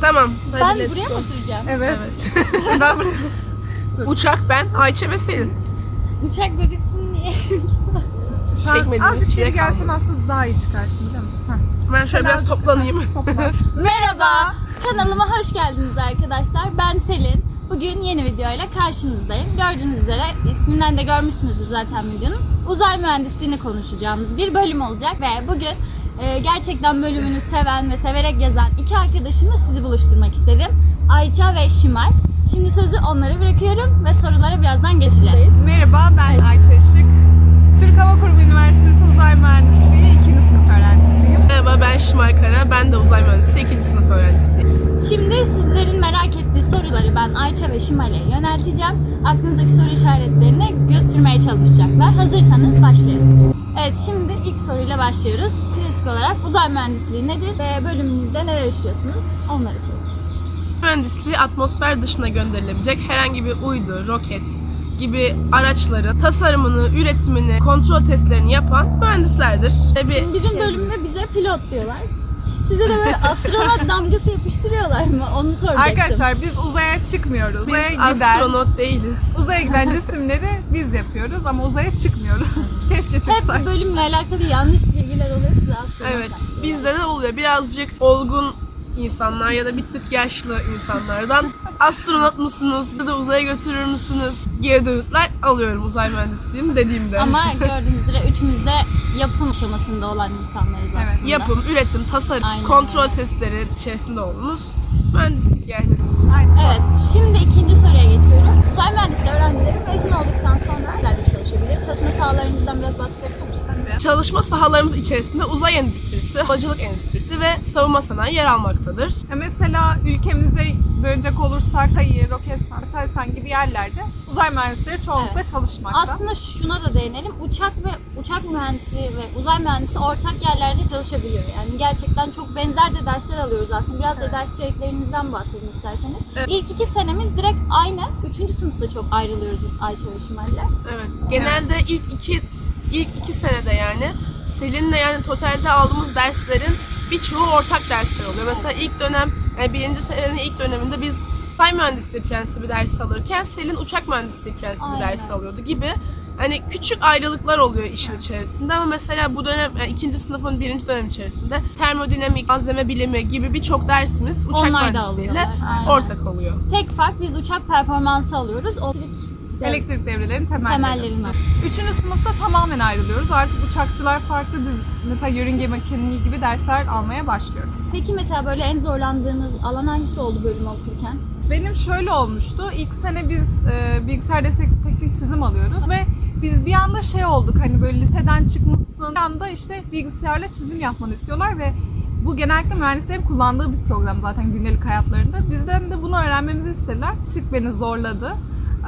Tamam. hadi Ben let's buraya go. mı oturacağım? Evet. Evet. ben buraya... Uçak ben, Ayça ve Selin. Uçak gözüksün diye. Şu an geri gelsen kalmadı. aslında daha iyi çıkarsın biliyor musun? Heh. Ben şöyle biraz toplanayım. Merhaba. Kanalıma hoş geldiniz arkadaşlar. Ben Selin. Bugün yeni videoyla karşınızdayım. Gördüğünüz üzere isminden de görmüşsünüzdür zaten videonun. Uzay mühendisliğini konuşacağımız bir bölüm olacak ve bugün e, gerçekten bölümünü seven ve severek gezen iki arkadaşımla sizi buluşturmak istedim. Ayça ve Şimal. Şimdi sözü onlara bırakıyorum ve sorulara birazdan geçeceğiz. Merhaba ben Evet. Ayça Işık. Türk Hava Kurumu Üniversitesi Uzay Mühendisliği 2. sınıf öğrencisiyim. Merhaba ben Şimal Kara. Ben de uzay mühendisi 2. sınıf öğrencisiyim. Şimdi sizlerin merak ettiği soruları ben Ayça ve Şimal'e yönelteceğim. Aklınızdaki soru işaretlerini götürmeye çalışacaklar. Hazırsanız başlayalım. Evet şimdi ilk soruyla başlıyoruz. Klasik olarak uzay mühendisliği nedir ve bölümünüzde neler işliyorsunuz? Onları soracağım. Mühendisliği atmosfer dışına gönderilebilecek herhangi bir uydu, roket gibi araçları, tasarımını, üretimini, kontrol testlerini yapan mühendislerdir. Tabii Şimdi bizim şey- bölümde bize pilot diyorlar. Size de böyle astronot damgası yapıştırıyorlar mı? Onu soracaktım. Arkadaşlar biz uzaya çıkmıyoruz. Biz Uzaya giden, astronot değiliz. uzaya giden cisimleri biz yapıyoruz ama uzaya çıkmıyoruz. Keşke Hep çıksak. bu bölümle alakalı yanlış bilgiler olursa astronot Evet, zannediyorlar. bizde ne oluyor? Birazcık olgun insanlar ya da bir tık yaşlı insanlardan astronot musunuz ya da uzaya götürür müsünüz? Geri dönütler alıyorum uzay mühendisliğim dediğimde. Ama gördüğünüz üzere üçümüz de yapım aşamasında olan insanlarız Evet. aslında. Yapım, üretim, tasarım, Aynen kontrol öyle. testleri içerisinde olduğumuz mühendislik yani. Aynen. Evet, şimdi ikinci soruya geçiyorum. Uzay mühendisliği öğrencileri mezun olduktan sonra nerede çalışabilir? Çalışma sahalarınızdan biraz bahsedebilir misiniz? Çalışma sahalarımız içerisinde uzay endüstrisi, havacılık endüstrisi ve savunma sanayi yer almaktadır. Ya Mesela ülkemize dönecek olursak Kayı, Roketsan, Selsan gibi yerlerde uzay mühendisleri çoğunlukla Evet. çalışmakta. Aslında şuna da değinelim. Uçak ve uçak mühendisi ve uzay mühendisi ortak yerlerde çalışabiliyor. Yani gerçekten çok benzer de dersler alıyoruz aslında. Biraz da ders içeriklerinizden bahsedin isterseniz. Evet. İlk iki senemiz direkt aynı. Üçüncü sınıfta çok ayrılıyoruz biz Ayşe ve Şimal'le. Evet. Genelde ilk iki ilk iki senede yani Selin'le yani totalde aldığımız derslerin birçoğu ortak dersler oluyor. Mesela ilk dönem yani birinci senenin ilk döneminde biz Uzay mühendisliği prensibi dersi alırken Selin uçak mühendisliği prensibi Aynen. dersi alıyordu gibi. Hani küçük ayrılıklar oluyor işin içerisinde ama mesela bu dönem yani ikinci sınıfın birinci dönem içerisinde termodinamik, malzeme bilimi gibi birçok dersimiz uçak Onlar da mühendisliğiyle alıyorlar. Aynen. ortak oluyor. Tek fark biz uçak performansı alıyoruz. O Elektrik devrelerinin temelleri. temellerinden. Üçüncü sınıfta tamamen ayrılıyoruz. Artık uçakçılar farklı. Biz mesela yörünge mekaniği gibi dersler almaya başlıyoruz. Peki mesela böyle en zorlandığınız alan hangisi oldu bölümü okurken? Benim şöyle olmuştu. İlk sene biz e, bilgisayar destekli teknik çizim alıyoruz ve biz bir anda şey olduk hani böyle liseden çıkmışsın. Bir anda işte bilgisayarla çizim yapmanı istiyorlar ve bu genellikle mühendislerin kullandığı bir program zaten gündelik hayatlarında. Bizden de bunu öğrenmemizi istediler. Tık beni zorladı.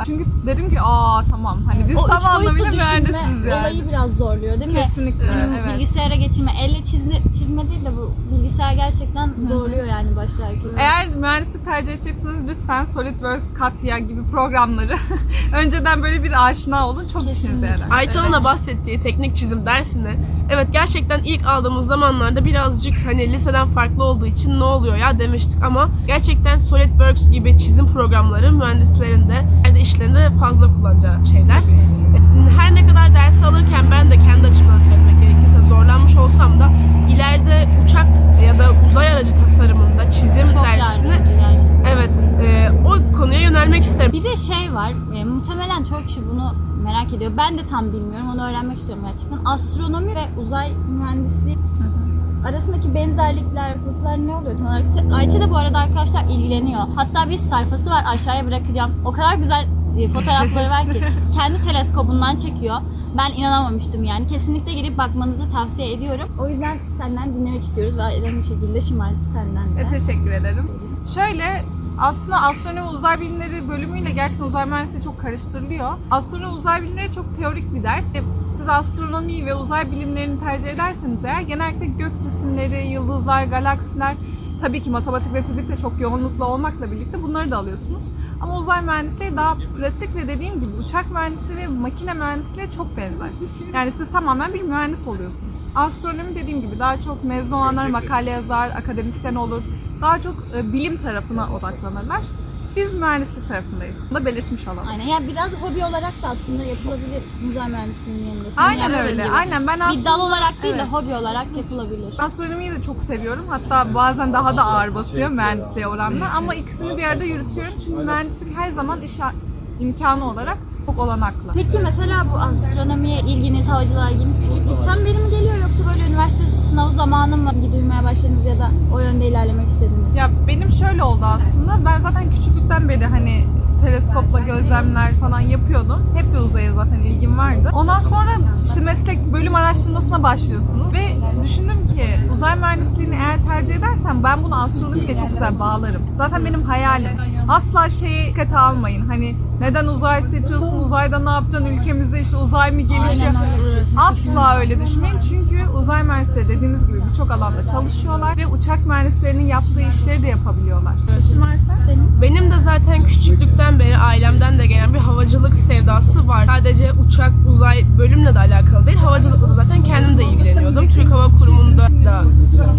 Çünkü dedim ki aa tamam hani biz o tam anlamıyla mühendisiz yani. olayı biraz zorluyor değil mi? Kesinlikle Hani evet. bilgisayara geçirme, elle çizme, çizme değil de bu bilgisayar gerçekten zorluyor yani başta herkesi. Eğer mühendislik tercih edecekseniz lütfen SolidWorks, Katya gibi programları önceden böyle bir aşina olun. Çok işinize yarar. Ayça'nın da bahsettiği teknik çizim dersini evet gerçekten ilk aldığımız zamanlarda birazcık hani liseden farklı olduğu için ne oluyor ya demiştik ama gerçekten SolidWorks gibi çizim programları mühendislerin de ileride işlerinde fazla kullanacağı şeyler. Her ne kadar ders alırken ben de kendi açımdan söylemek gerekirse zorlanmış olsam da ileride uçak ya da uzay aracı tasarımında çizim Çok dersini evet e, o konuya yönelmek isterim. Bir de şey var, e, muhtemelen çok kişi bunu merak ediyor. Ben de tam bilmiyorum, onu öğrenmek istiyorum gerçekten. Astronomi ve uzay mühendisliği arasındaki benzerlikler, gruplar ne oluyor tam olarak? Ayça da bu arada arkadaşlar ilgileniyor. Hatta bir sayfası var aşağıya bırakacağım. O kadar güzel e, fotoğrafları var ki kendi teleskobundan çekiyor. Ben inanamamıştım yani. Kesinlikle girip bakmanızı tavsiye ediyorum. O yüzden senden dinlemek istiyoruz ve aynı şekilde Şimal senden de. E, teşekkür ederim. Şöyle aslında astronomi uzay bilimleri bölümüyle gerçekten uzay mühendisliği çok karıştırılıyor. Astronomi uzay bilimleri çok teorik bir ders. E, Siz astronomi ve uzay bilimlerini tercih ederseniz eğer genellikle gök cisimleri, yıldızlar, galaksiler tabii ki matematik ve fizik de çok yoğunlukla olmakla birlikte bunları da alıyorsunuz. Ama uzay mühendisliği daha pratik ve dediğim gibi uçak mühendisliği ve makine mühendisliği çok benzer. Yani siz tamamen bir mühendis oluyorsunuz. Astronomi dediğim gibi daha çok mezun olanlar makale yazar, akademisyen olur. Daha çok e, bilim tarafına odaklanırlar. Biz mühendislik tarafındayız. Bunu da belirtmiş olalım. Aynen. Yani biraz hobi olarak da aslında yapılabilir uzay mühendisliğinin yanında. Aynen öyle. gibi. Aynen ben aslında Bir dal olarak değil Evet. de hobi olarak yapılabilir. Astronomiyi de çok seviyorum. Hatta bazen daha da ağır basıyor mühendisliğe oranla. Ama ikisini bir arada yürütüyorum. Çünkü mühendislik her zaman iş imkanı olarak çok olanaklı. Peki mesela bu astronomiye ilginiz, havacılığa ilginiz küçüklükten beri mi geliyor yoksa başladınız ya da o yönde ilerlemek istediniz? Ya benim şöyle oldu aslında. Ben zaten küçüklükten beri hani teleskopla gözlemler falan yapıyordum. Hep bir uzaya zaten ilgim vardı. Ondan sonra işte meslek bölüm araştırmasına başlıyorsunuz ve düşündüm ki uzay mühendisliğini eğer tercih edersem ben bunu astronomiyle çok güzel bağlarım. Zaten benim hayalim. Asla şeye dikkate almayın. Hani neden uzay seçiyorsun, uzayda ne yapacaksın, ülkemizde işte uzay mı gelişiyor? Asla öyle düşünmeyin çünkü uzay mühendisleri dediğimiz gibi birçok alanda çalışıyorlar ve uçak mühendislerinin yaptığı işleri de yapabiliyorlar. Benim de zaten küçüklükten beri ailemden de gelen bir havacılık sevdası var. Sadece uçak, uzay bölümle de alakalı değil. Havacılıkla da zaten kendim de ilgileniyordum. Türk Hava Kurumu'nda da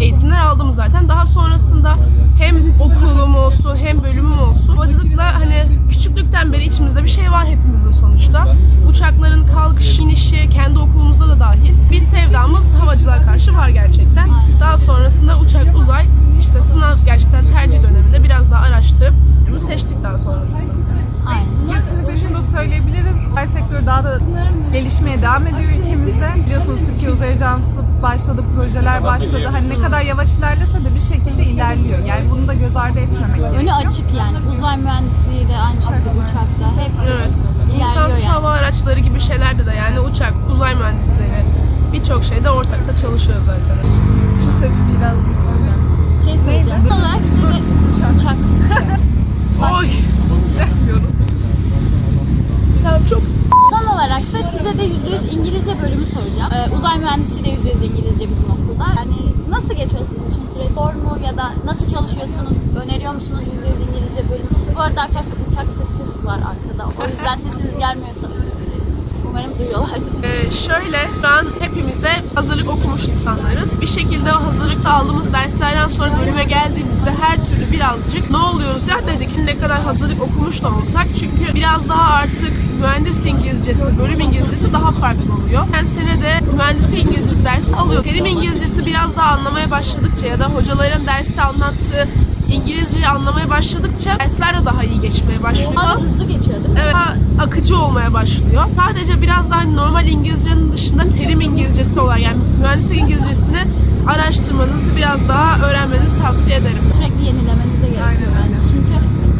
eğitimler aldım zaten. Daha sonrasında hem okulum olsun hem bölümüm olsun. Havacılıkla hani küçüklükten beri içimizde bir şey var hepimizin sonuçta. Uçakların kalkış, inişi, kendi okulumuzda da dahil. Bir sevdamız havacılığa karşı var gerçekten. Devam ediyor ülkemizde. Biliyorsunuz Türkiye Uzay Ajansı başladı, projeler başladı. Hani ne kadar yavaş ilerlese de bir şekilde ilerliyor. Yani bunu da göz ardı etmemek gerekiyor. Önü açık yani. Uzay mühendisliği de aynı şekilde uçakta. Hepsi Evet. İnsansız yani. hava araçları gibi şeylerde de yani uçak, uzay mühendisleri birçok şeyde ortakta çalışıyor zaten. Şu sesi biraz gitsin. Şey söyleyeceğim. Olarak size uçak. Oy! Tamam çok Son olarak da size de %100 İngilizce bölümü soracağım. Ee, uzay mühendisliği de %100 İngilizce bizim okulda. Yani nasıl geçiyor sizin için süreç? Zor mu ya da nasıl çalışıyorsunuz? Öneriyor musunuz %100 İngilizce bölümü? Bu arada arkadaşlar uçak sesi var arkada. O yüzden dileriz. Umarım duyuyorlardır. Ee, şöyle, an hepimiz de hazırlık okumuş insanlarız. Bir şekilde o hazırlıkta aldığımız derslerden sonra bölüme geldiğimizde her türlü birazcık ne oluyoruz ya dedik ne kadar hazırlık okumuş da olsak. Çünkü biraz daha artık mühendis İngilizcesi, bölüm İngilizcesi daha farklı oluyor. Her sene de mühendislik İngilizcesi dersi alıyor. Terim İngilizcesini biraz daha anlamaya başladıkça ya da hocaların derste anlattığı İngilizceyi anlamaya başladıkça dersler de daha iyi geçmeye başlıyor. Daha da hızlı geçiyor değil mi? Evet, daha akıcı olmaya başlıyor. Sadece biraz daha normal İngilizcenin dışında terim İngilizcesi olarak yani mühendislik İngilizcesini araştırmanızı biraz daha öğrenmenizi tavsiye ederim. Sürekli yenilemenize gerekiyor Aynen bence. Çünkü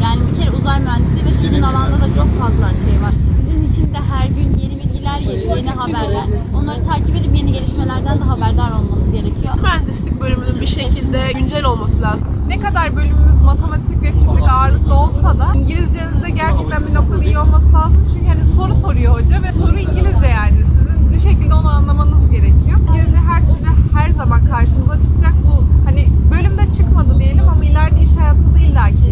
yani bir kere uzay mühendisliği ve sizin alanda da çok fazla şey var. Sizin için de her gün yeni bilgiler geliyor, yeni haberler. Onları takip edip yeni gelişmelerden de haberdar olmanız gerekiyor. Mühendislik bölümünün bir şekilde güncel olması lazım. Ne kadar bölümümüz matematik ve fizik ağırlıklı olsa da İngilizcenizde gerçekten bir noktada iyi olması lazım. Çünkü hani soru soruyor hoca ve soru İngilizce yani. Sizin bir şekilde onu anlamanız gerekiyor. İngilizce her türlü her zaman karşımıza çıkacak. Bu hani bölümde çıkmadı diyelim ama ileride iş hayatımızda illaki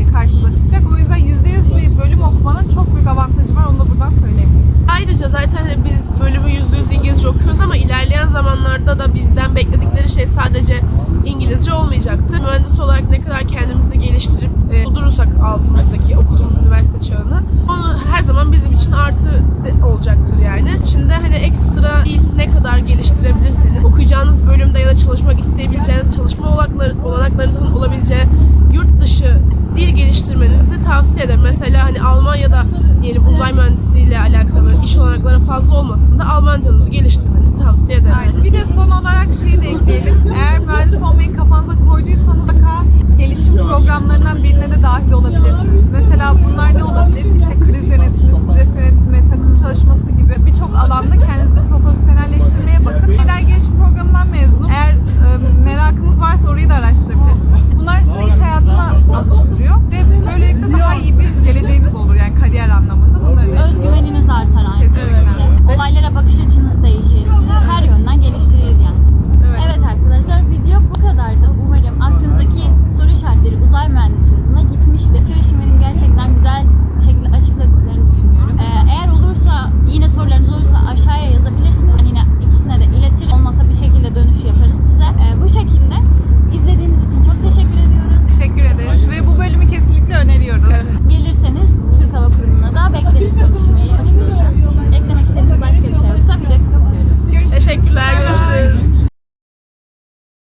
e, karşımıza çıkacak. O yüzden %100 bir bölüm okumanın çok büyük avantajı var. Onu da buradan söyleyeyim. Ayrıca zaten hani biz bölümü %100 İngilizce okuyoruz ama ilerleyen zamanlarda da bizden bekledikleri şey sadece İngilizce olmayacaktır. Mühendis olarak ne kadar kendimizi geliştirip e, doldurursak altımızdaki okuduğumuz üniversite çağını onu her zaman bizim için artı olacaktır yani. İçinde hani ekstra dil ne kadar geliştirebilirseniz okuyacağınız da çalışmak isteyebileceğiniz çalışma olanakları, olanaklarınızın olabileceği yurt dışı dil geliştirmenizi tavsiye ederim. Mesela hani Almanya'da diyelim uzay mühendisliğiyle alakalı iş olanakları fazla olmasın da Almancanızı geliştirmenizi tavsiye ederim. Aynen. Bir de son olarak şeyi de ekleyelim. Eğer mühendis olmayı kafanıza koyduysanız gelişim programlarından birine de dahil olabilirsiniz. Mesela bunlar ne olabilir? İşte kriz yönetimi, stres yönetimi, takım çalışması gibi birçok alanda kendinizi profesyonelleştirmeye bakın. Lider Genç programından mezunum. Eğer e, merakınız varsa orayı da araştırabilirsiniz. Bunlar sizi iş hayatına alıştırıyor ve böylelikle daha iyi bir geleceğiniz olur yani kariyer anlamında.